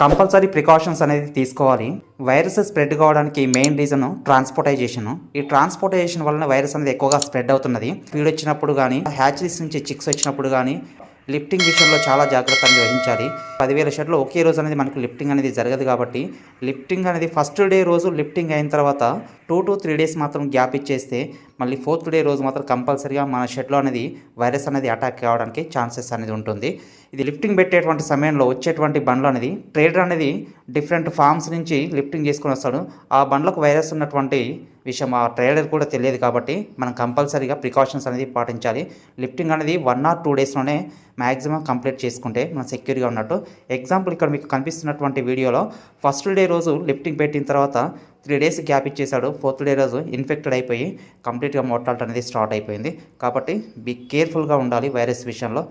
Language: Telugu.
కంపల్సరీ ప్రికాషన్స్ అనేది తీసుకోవాలి. వైరస్ స్ప్రెడ్ కావడానికి మెయిన్ రీజన్ ట్రాన్స్పోర్టైజేషన్. ఈ ట్రాన్స్పోర్టైజేషన్ వలన వైరస్ అనేది ఎక్కువగా స్ప్రెడ్ అవుతున్నది. ఫీడ్ వచ్చినప్పుడు కానీ హ్యాచరీస్ నుంచి చిక్స్ వచ్చినప్పుడు కానీ లిఫ్టింగ్ విషయంలో చాలా జాగ్రత్తలు వహించాలి. పదివేల షర్ట్లు ఒకే రోజు అనేది మనకు లిఫ్టింగ్ అనేది జరగదు కాబట్టి లిఫ్టింగ్ అనేది ఫస్ట్ డే రోజు లిఫ్టింగ్ అయిన తర్వాత టూ టు త్రీ డేస్ మాత్రం గ్యాప్ ఇచ్చేస్తే మళ్ళీ ఫోర్త్ డే రోజు మాత్రం కంపల్సరీగా మన షెడ్లో అనేది వైరస్ అనేది అటాక్ కావడానికి ఛాన్సెస్ అనేది ఉంటుంది. ఇది లిఫ్టింగ్ పెట్టేటువంటి సమయంలో వచ్చేటువంటి బండ్లు అనేది ట్రేడర్ అనేది డిఫరెంట్ ఫార్మ్స్ నుంచి లిఫ్టింగ్ చేసుకుని వస్తాడు. ఆ బండ్లకు వైరస్ ఉన్నటువంటి విషయం ఆ ట్రేడర్ కూడా తెలియదు కాబట్టి మనం కంపల్సరీగా ప్రికాషన్స్ అనేది పాటించాలి. లిఫ్టింగ్ అనేది వన్ ఆర్ టూ డేస్లోనే మ్యాక్సిమం కంప్లీట్ చేసుకుంటే మనం సెక్యూర్గా ఉన్నట్టు. ఎగ్జాంపుల్ ఇక్కడ మీకు కనిపిస్తున్నటువంటి వీడియోలో ఫస్ట్ డే రోజు లిఫ్టింగ్ పెట్టిన తర్వాత త్రీ డేస్ గ్యాప్ ఇచ్చేసాడు ఫోర్త్ డే రోజు ఇన్ఫెక్టెడ్ అయిపోయి కంప్లీట్గా మొట్టాలట అనేది స్టార్ట్ అయిపోయింది. కాబట్టి బీ కేర్ఫుల్గా ఉండాలి వైరస్ విషయంలో.